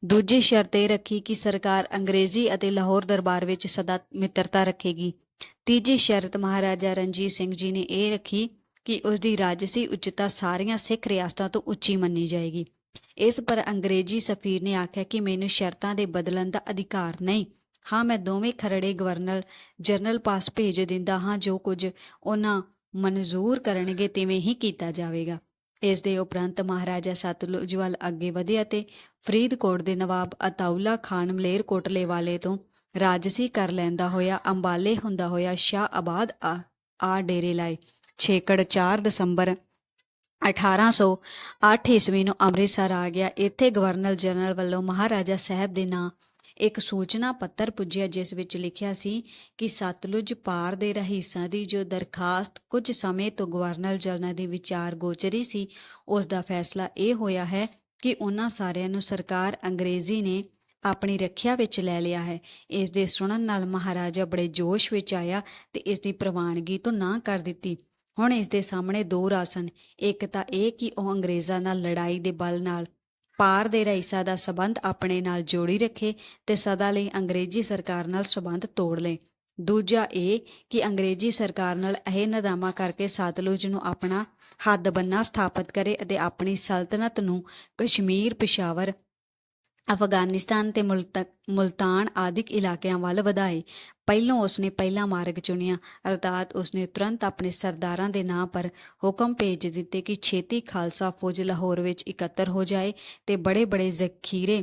ਦੂਜੀ ਸ਼ਰਤ ਇਹ ਰੱਖੀ ਕਿ ਸਰਕਾਰ ਅੰਗਰੇਜ਼ੀ ਅਤੇ ਲਾਹੌਰ ਦਰਬਾਰ ਵਿੱਚ ਸਦਾ ਮਿੱਤਰਤਾ ਰੱਖੇਗੀ। ਤੀਜੀ ਸ਼ਰਤ ਮਹਾਰਾਜਾ ਰਣਜੀਤ ਸਿੰਘ ਜੀ ਨੇ ਇਹ ਰੱਖੀ ਕਿ ਉਸ ਦੀ ਰਾਜਸੀ ਉੱਚਤਾ ਸਾਰੀਆਂ ਸਿੱਖ ਰਿਆਸਤਾਂ ਤੋਂ ਉੱਚੀ ਮੰਨੀ ਜਾਏਗੀ। ਇਸ ਪਰ ਅੰਗਰੇਜ਼ੀ ਸਫੀਰ ਨੇ ਆਖਿਆ ਕਿ ਮੈਨੂੰ ਸ਼ਰਤਾਂ ਦੇ ਬਦਲਣ ਦਾ ਅਧਿਕਾਰ ਨਹੀਂ। ਹਾਂ, ਮੈਂ ਦੋਵੇਂ ਖਰੜੇ ਗਵਰਨਰ ਜਨਰਲ ਪਾਸ ਭੇਜ ਦਿੰਦਾ ਹਾਂ, ਜੋ ਕੁਝ ਉਹਨਾਂ ਮਨਜ਼ੂਰ ਕਰਨਗੇ ਤਿਵੇਂ ਹੀ ਕੀਤਾ ਜਾਵੇਗਾ। ਇਸ ਦੇ ਉਪਰੰਤ ਮਹਾਰਾਜਾ ਸਤਲੁਜ ਵੱਲ ਅੱਗੇ ਵਧੇ ਅਤੇ ਫਰੀਦਕੋਟ ਦੇ ਨਵਾਬ ਅਤਾਉਲਾ ਖਾਨ ਮਲੇਰਕੋਟਲੇ ਵਾਲੇ ਤੋਂ ਰਾਜਸੀ ਕਰ ਲੈਂਦਾ ਹੋਇਆ, ਅੰਬਾਲੇ ਹੁੰਦਾ ਹੋਇਆ ਸ਼ਾਹ ਆਬਾਦ ਆ ਆ ਡੇਰੇ ਲਾਏ। ਛੇਕੜ 4 ਦਸੰਬਰ 1808 ਈਸਵੀ ਨੂੰ ਅੰਮ੍ਰਿਤਸਰ ਆ ਗਿਆ। ਇੱਥੇ ਗਵਰਨਰ ਜਨਰਲ ਵੱਲੋਂ ਮਹਾਰਾਜਾ ਸਾਹਿਬ ਦੇ ਨਾਂ ਇੱਕ ਸੂਚਨਾ ਪੱਤਰ ਪੁੱਜਿਆ, ਜਿਸ ਵਿੱਚ ਲਿਖਿਆ ਸੀ ਕਿ ਸਤਲੁਜ ਪਾਰ ਦੇ ਰਹੀਸਾਂ ਦੀ ਜੋ ਦਰਖਾਸਤ ਕੁਝ ਸਮੇਂ ਤੋਂ ਗਵਰਨਰ ਜਨਰਲ ਦੀ ਵਿਚਾਰ ਗੋਚਰੀ ਸੀ, ਉਸ ਦਾ ਫੈਸਲਾ ਇਹ ਹੋਇਆ ਹੈ ਕਿ ਉਹਨਾਂ ਸਾਰਿਆਂ ਨੂੰ ਸਰਕਾਰ ਅੰਗਰੇਜ਼ੀ ਨੇ ਆਪਣੀ ਰੱਖਿਆ ਵਿੱਚ ਲੈ ਲਿਆ ਹੈ। ਇਸ ਦੇ ਸੁਣਨ ਨਾਲ ਮਹਾਰਾਜਾ ਬੜੇ ਜੋਸ਼ ਵਿੱਚ ਆਇਆ ਤੇ ਇਸ ਦੀ ਪ੍ਰਵਾਨਗੀ ਤੋਂ ਨਾ ਕਰ ਦਿੱਤੀ। ਹੁਣ ਇਸ ਦੇ ਸਾਹਮਣੇ ਦੋ ਰਾਸਨ, ਇੱਕ ਤਾਂ ਇਹ ਕਿ ਉਹ ਅੰਗਰੇਜ਼ਾਂ ਨਾਲ ਲੜਾਈ ਦੇ ਬਲ ਨਾਲ ਪਾਰ ਦੇ ਰਈਸਾ ਦਾ ਸਬੰਧ ਆਪਣੇ ਨਾਲ ਜੋੜੀ ਰੱਖੇ ਤੇ ਸਦਾ ਲਈ ਅੰਗਰੇਜ਼ੀ ਸਰਕਾਰ ਨਾਲ ਸਬੰਧ ਤੋੜ ਲੇ ਦੂਜਾ ਇਹ ਕਿ ਅੰਗਰੇਜ਼ੀ ਸਰਕਾਰ ਨਾਲ ਇਹ ਨਦਾਮਾ ਕਰਕੇ ਸਤਲੁਜ ਨੂੰ ਆਪਣਾ ਹੱਦ ਬੰਨਾ ਸਥਾਪਿਤ ਕਰੇ ਅਤੇ ਆਪਣੀ ਸਲਤਨਤ ਨੂੰ ਕਸ਼ਮੀਰ ਪਿਸ਼ਾਵਰ ਅਫਗਾਨਿਸਤਾਨ ਤੇ ਮੁਲਤਾਨ ਆਦਿਕ ਇਲਾਕਿਆਂ ਵੱਲ ਵਧਾਏ। ਪਹਿਲੋਂ ਉਸਨੇ ਪਹਿਲਾ ਮਾਰਗ ਚੁਣਿਆ ਅਰਥਾਤ ਉਸਨੇ ਤੁਰੰਤ ਆਪਣੇ ਸਰਦਾਰਾਂ ਦੇ ਨਾਂ ਪਰ ਹੁਕਮ ਭੇਜ ਦਿੱਤੇ ਕਿ ਛੇਤੀ ਖਾਲਸਾ ਫੌਜ ਲਾਹੌਰ ਵਿੱਚ ਇਕੱਤਰ ਹੋ ਜਾਏ ਤੇ ਬੜੇ-ਬੜੇ ਜ਼ਖੀਰੇ,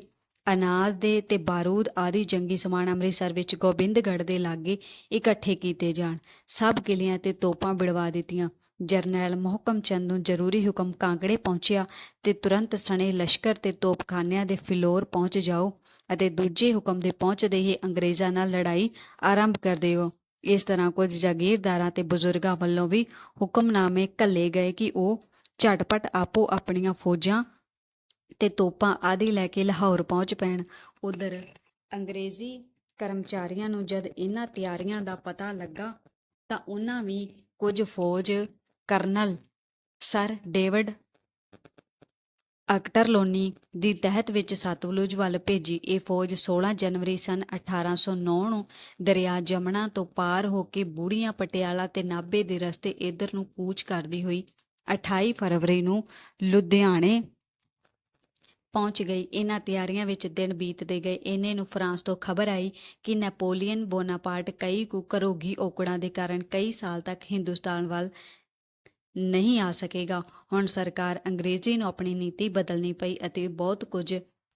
ਅਨਾਜ ਦੇ ਤੇ ਬਾਰੂਦ ਆਦਿ ਜੰਗੀ ਸਮਾਨ ਅੰਮ੍ਰਿਤਸਰ ਵਿੱਚ ਗੋਬਿੰਦਗੜ੍ਹ ਦੇ ਲਾਗੇ ਇਕੱਠੇ ਕੀਤੇ ਜਾਣ। ਸਭ ਕਿਲਿਆਂ ਤੇ ਤੋਪਾਂ ਬਿੜਵਾ ਦਿੱਤੀਆਂ। ਜਰਨੈਲ ਮੋਹਕਮ ਚੰਦ ਨੂੰ ਜ਼ਰੂਰੀ ਹੁਕਮ ਕਾਂਗੜੇ ਪਹੁੰਚਿਆ ਤੇ ਤੁਰੰਤ ਸਣੇ ਲਸ਼ਕਰ ਤੇ ਤੋਪਖਾਨਿਆਂ ਦੇ ਫਿਲੌਰ ਪਹੁੰਚ ਜਾਓ ਅਤੇ ਦੂਜੇ ਹੁਕਮ ਦੇ ਪਹੁੰਚਦੇ ਹੀ ਅੰਗਰੇਜ਼ਾਂ ਨਾਲ ਲੜਾਈ ਆਰੰਭ ਕਰ ਦਿਓ। ਇਸ ਤਰ੍ਹਾਂ ਕੁਝ ਜਾਗੀਰਦਾਰਾਂ ਤੇ ਬਜ਼ੁਰਗਾਂ ਵੱਲੋਂ ਵੀ ਹੁਕਮਨਾਮੇ ਘੱਲੇ ਗਏ ਕਿ ਉਹ ਝਟਪਟ ਆਪੋ ਆਪਣੀਆਂ ਫੌਜਾਂ ਤੇ ਤੋਪਾਂ ਆਦਿ ਲੈ ਕੇ ਲਾਹੌਰ ਪਹੁੰਚ ਪੈਣ। ਉਧਰ ਅੰਗਰੇਜ਼ੀ ਕਰਮਚਾਰੀਆਂ ਨੂੰ ਜਦ ਇਹਨਾਂ ਤਿਆਰੀਆਂ ਦਾ ਪਤਾ ਲੱਗਾ ਤਾਂ ਉਹਨਾਂ ਵੀ ਕੁਝ ਫੌਜ ਕਰਨਲ ਸਰ ਡੇਵਿਡ ਅਕਟਰਲੋਨੀ ਦੀ ਤਹਿਤ ਵਿੱਚ ਸਤਲੁਜ ਵੱਲ ਭੇਜੀ ਇਹ ਫੌਜ 16 ਜਨਵਰੀ ਸਨ 1809 ਨੂੰ ਦਰਿਆ ਜਮਨਾ ਤੋਂ ਪਾਰ ਹੋ ਕੇ ਬੂੜੀਆਂ ਪਟਿਆਲਾ ਤੇ ਨਾਭੇ ਦੇ ਰਸਤੇ ਇਧਰ ਨੂੰ ਕੂਚ ਕਰਦੀ ਹੋਈ 28 ਫਰਵਰੀ ਨੂੰ ਲੁਧਿਆਣੇ ਪਹੁੰਚ ਗਈ। ਇਹਨਾਂ ਤਿਆਰੀਆਂ ਵਿੱਚ ਦਿਨ ਬੀਤਦੇ ਗਏ। ਇਹਨੇ ਨੂੰ ਫਰਾਂਸ ਤੋਂ ਖਬਰ ਆਈ ਕਿ ਨੈਪੋਲੀਅਨ ਬੋਨਾਪਾਰਟ ਕਈ ਕੁ ਘਰੋਗੀ ਔਕੜਾਂ ਦੇ ਕਾਰਨ ਕਈ ਸਾਲ ਤੱਕ ਹਿੰਦੁਸਤਾਨ ਵੱਲ ਨਹੀਂ ਆ ਸਕੇਗਾ। ਹੁਣ ਸਰਕਾਰ ਅੰਗਰੇਜ਼ੀ ਨੂੰ ਆਪਣੀ ਨੀਤੀ ਬਦਲਣੀ ਪਈ ਅਤੇ ਬਹੁਤ ਕੁਝ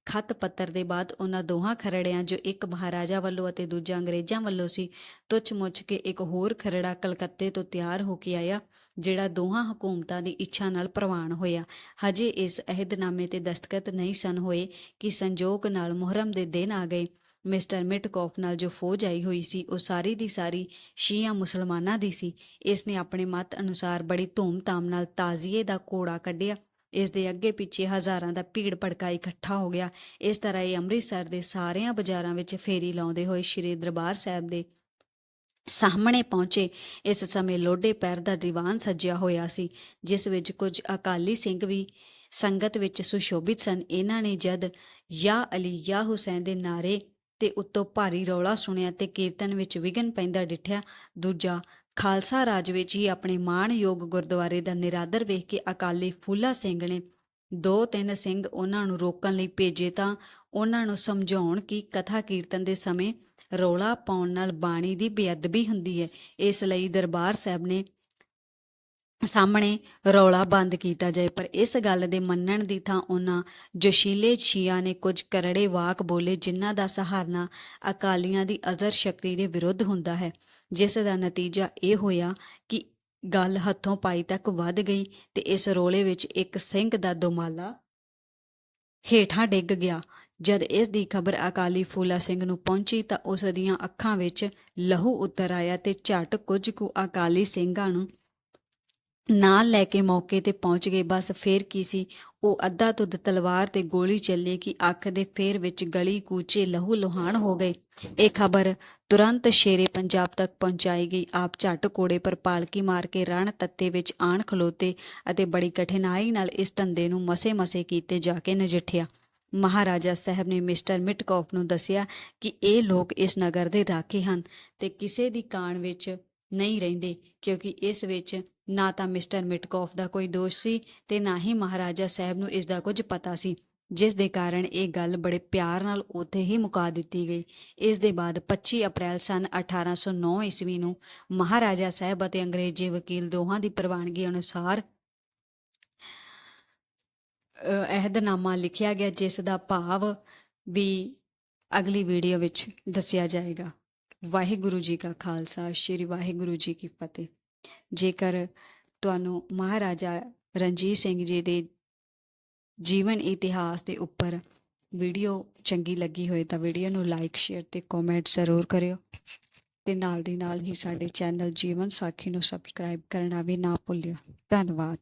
ਖਤ ਪੱਤਰ ਦੇ ਬਾਅਦ ਉਹਨਾਂ ਦੋਹਾਂ ਖਰੜਿਆਂ ਜੋ ਇੱਕ ਮਹਾਰਾਜਾ ਵੱਲੋਂ ਅਤੇ ਦੂਜਾ ਅੰਗਰੇਜ਼ਾਂ ਵੱਲੋਂ ਸੀ ਤੁੱਛ ਮੁੱਛ ਕੇ ਇੱਕ ਹੋਰ ਖਰੜਾ ਕਲਕੱਤੇ ਤੋਂ ਤਿਆਰ ਹੋ ਕੇ ਆਇਆ, ਜਿਹੜਾ ਦੋਹਾਂ ਹਕੂਮਤਾਂ ਦੀ ਇੱਛਾ ਨਾਲ ਪ੍ਰਵਾਨ ਹੋਇਆ। ਹਜੇ ਇਸ ਅਹਿਦਨਾਮੇ ਤੇ ਦਸਤਖਤ ਨਹੀਂ ਸਨ ਹੋਏ ਕਿ ਸੰਜੋਗ ਨਾਲ ਮੁਹਰਮ ਦੇ ਦਿਨ ਆ ਗਏ। ਮਿਸਟਰ ਮਿਟਕੌਫ ਨਾਲ ਜੋ ਫੌਜ ਆਈ ਹੋਈ ਸੀ, ਉਹ ਸਾਰੀ ਦੀ ਸਾਰੀ ਸ਼ੀਆ ਮੁਸਲਮਾਨਾਂ ਦੀ ਸੀ। ਇਸ ਨੇ ਆਪਣੇ ਮਤ ਅਨੁਸਾਰ ਬੜੀ ਧੂਮ-ਧਾਮ ਨਾਲ ਤਾਜ਼ੀਏ ਦਾ ਕੋੜਾ ਕੱਢਿਆ। ਇਸ ਦੇ ਅੱਗੇ ਪਿੱਛੇ ਹਜ਼ਾਰਾਂ ਦਾ ਭੀੜ ਭੜਕਾ ਇਕੱਠਾ ਹੋ ਗਿਆ। ਇਸ ਤਰ੍ਹਾਂ ਇਹ ਅੰਮ੍ਰਿਤਸਰ ਦੇ ਸਾਰਿਆਂ ਬਾਜ਼ਾਰਾਂ ਵਿੱਚ ਫੇਰੀ ਲਾਉਂਦੇ ਹੋਏ ਸ਼੍ਰੀ ਦਰਬਾਰ ਸਾਹਿਬ ਦੇ ਸਾਹਮਣੇ ਪਹੁੰਚੇ। ਇਸ ਸਮੇਂ ਲੋਡੇ ਪੈਰ ਦਾ ਦੀਵਾਨ ਸੱਜਿਆ ਹੋਇਆ ਸੀ, ਜਿਸ ਵਿੱਚ ਕੁਝ ਅਕਾਲੀ ਸਿੰਘ ਵੀ ਸੰਗਤ ਵਿੱਚ ਸੁਸ਼ੋਭਿਤ ਸਨ। ਇਹਨਾਂ ਨੇ ਜਦ ਯਾ ਅਲੀ ਯਾ ਹੁਸੈਨ ਦੇ ਨਾਰੇ ਤੇ ਉੱਤੋਂ ਭਾਰੀ ਰੌਲਾ ਸੁਣਿਆ ਤੇ ਕੀਰਤਨ ਵਿੱਚ ਵਿਘਨ ਪੈਂਦਾ ਡਿਠਿਆ। ਦੂਜਾ, ਖਾਲਸਾ ਰਾਜ ਵਿੱਚ ਹੀ ਆਪਣੇ ਮਾਣਯੋਗ ਗੁਰਦੁਆਰੇ ਦਾ ਨਿਰਾਦਰ ਵੇਖ ਕੇ ਅਕਾਲੀ ਫੂਲਾ ਸਿੰਘ ਨੇ ਦੋ ਤਿੰਨ ਸਿੰਘ ਉਹਨਾਂ ਨੂੰ ਰੋਕਣ ਲਈ ਭੇਜੇ ਤਾਂ ਉਹਨਾਂ ਨੂੰ ਸਮਝਾਉਣ ਕਿ ਕਥਾ ਕੀਰਤਨ ਦੇ ਸਮੇਂ ਰੌਲਾ ਪਾਉਣ ਨਾਲ ਬਾਣੀ ਦੀ ਬੇਅਦਬੀ ਹੁੰਦੀ ਹੈ। ਇਸ ਲਈ ਦਰਬਾਰ ਸਾਹਿਬ ਨੇ ਸਾਹਮਣੇ ਰੌਲਾ ਬੰਦ ਕੀਤਾ ਜਾਏ, ਪਰ ਇਸ ਗੱਲ ਦੇ ਮੰਨਣ ਦੀ ਥਾਂ ਉਹਨਾਂ ਜੋਸ਼ੀਲੇ ਸ਼ੀਆ ਨੇ ਕੁਝ ਕਰੜੇ ਵਾਕ ਬੋਲੇ ਜਿਨ੍ਹਾਂ ਦਾ ਸਹਾਰਨਾ ਅਕਾਲੀਆਂ ਦੀ ਅਜ਼ਰ ਸ਼ਕਤੀ ਦੇ ਵਿਰੁੱਧ ਹੁੰਦਾ ਹੈ। ਜਿਸ ਦਾ ਨਤੀਜਾ ਇਹ ਹੋਇਆ ਕਿ ਗੱਲ ਹੱਥੋਂ ਪਾਈ ਤੱਕ ਵੱਧ ਗਈ ਤੇ ਇਸ ਰੋਲੇ ਵਿੱਚ ਇੱਕ ਸਿੰਘ ਦਾ ਦੁਮਾਲਾ ਹੇਠਾਂ ਡਿੱਗ ਗਿਆ। ਜਦ ਇਸ ਦੀ ਖਬਰ ਅਕਾਲੀ ਫੂਲਾ ਸਿੰਘ ਨੂੰ ਪਹੁੰਚੀ ਤਾਂ ਉਸ ਦੀਆਂ ਅੱਖਾਂ ਵਿੱਚ ਲਹੂ ਉਤਰ ਆਇਆ ਤੇ ਝਟ ਕੁਝ ਕੁ ਅਕਾਲੀ ਸਿੰਘਾਂ ਨੂੰ ਨਾਲ ਲੈ ਕੇ ਮੌਕੇ ਤੇ ਪਹੁੰਚ ਗਏ। ਬਸ ਫੇਰ ਕੀ ਸੀ? ਉਹ ਅੱਧਾ ਤੁੱਦ ਤਲਵਾਰ ਤੇ ਗੋਲੀ ਚੱਲੇ ਕਿ ਅੱਖ ਦੇ ਫੇਰ ਵਿੱਚ ਗਲੀ ਕੂਚੇ ਲਹੂ ਲੋਹਾਨ ਹੋ ਗਏ। ਇਹ ਖਬਰ ਤੁਰੰਤ ਸ਼ੇਰੇ ਪੰਜਾਬ ਤੱਕ ਪਹੁੰਚਾਈ ਗਈ। ਆਪ ਝੱਟ ਕੋੜੇ ਪਰ ਪਾਲਕੀ ਮਾਰ ਕੇ ਰਣ ਤੱਤੇ ਵਿੱਚ ਆਣ ਖਲੋਤੇ ਅਤੇ ਬੜੀ ਕਠਿਨਾਈ ਨਾਲ ਇਸ ਧੰਦੇ ਨੂੰ ਮਸੇ-ਮਸੇ ਕੀਤੇ ਜਾ ਕੇ ਨਜਿੱਠਿਆ। ਮਹਾਰਾਜਾ ਸਾਹਿਬ ਨੇ ਮਿਸਟਰ ਮਿਟਕੌਫ ਨੂੰ ਦੱਸਿਆ ਕਿ ਇਹ ਲੋਕ ਇਸ ਨਗਰ ਦੇ ਰਾਖੇ ਹਨ ਤੇ ਕਿਸੇ ਦੀ ਕਾਣ ਵਿੱਚ ਨਹੀਂ ਰਹਿੰਦੇ ਕਿਉਂਕਿ ਇਸ ਵਿੱਚ ਨਾ ਤਾਂ ਮਿਸਟਰ ਮਿਟਕੌਫ ਦਾ ਕੋਈ ਦੋਸ਼ ਸੀ ਤੇ ਨਾ ਹੀ ਮਹਾਰਾਜਾ ਸਾਹਿਬ ਨੂੰ ਇਸ ਦਾ ਕੁਝ ਪਤਾ ਸੀ ਜਿਸ ਦੇ ਕਾਰਨ ਇਹ ਗੱਲ ਬੜੇ ਪਿਆਰ ਨਾਲ ਉੱਥੇ ਹੀ ਮੁਕਾ ਦਿੱਤੀ ਗਈ। ਇਸ ਦੇ ਬਾਅਦ 25 ਅਪ੍ਰੈਲ ਸਨ 1809 ਈਸਵੀ ਨੂੰ ਮਹਾਰਾਜਾ ਸਾਹਿਬ ਅਤੇ ਅੰਗਰੇਜ਼ੀ ਵਕੀਲ ਦੋਹਾਂ ਦੀ ਪ੍ਰਵਾਨਗੀ ਅਨੁਸਾਰ ਅ, ਅਹਿਦਨਾਮਾ ਲਿਖਿਆ ਗਿਆ ਜਿਸ ਦਾ ਭਾਵ ਵੀ ਅਗਲੀ ਵੀਡੀਓ ਵਿੱਚ ਦੱਸਿਆ ਜਾਏਗਾ। ਵਾਹਿਗੁਰੂ ਜੀ ਕਾ ਖਾਲਸਾ, ਸ੍ਰੀ ਵਾਹਿਗੁਰੂ ਜੀ ਕੀ ਫਤਿਹ। ਜੇਕਰ ਤੁਹਾਨੂੰ ਮਹਾਰਾਜਾ ਰਣਜੀਤ ਸਿੰਘ ਜੀ ਦੇ ਜੀਵਨ ਇਤਿਹਾਸ ਦੇ ਉੱਪਰ ਵੀਡੀਓ ਚੰਗੀ ਲੱਗੀ ਹੋਏ ਤਾਂ ਵੀਡੀਓ ਨੂੰ ਲਾਈਕ, ਸ਼ੇਅਰ ਤੇ ਕਮੈਂਟ ਜ਼ਰੂਰ ਕਰਿਓ। ਤੇ ਨਾਲ ਦੀ ਨਾਲ ਹੀ ਸਾਡੇ ਚੈਨਲ ਜੀਵਨ ਸਾਖੀ ਨੂੰ ਸਬਸਕ੍ਰਾਈਬ ਕਰਨਾ ਵੀ ਨਾ ਭੁੱਲਿਓ। ਧੰਨਵਾਦ।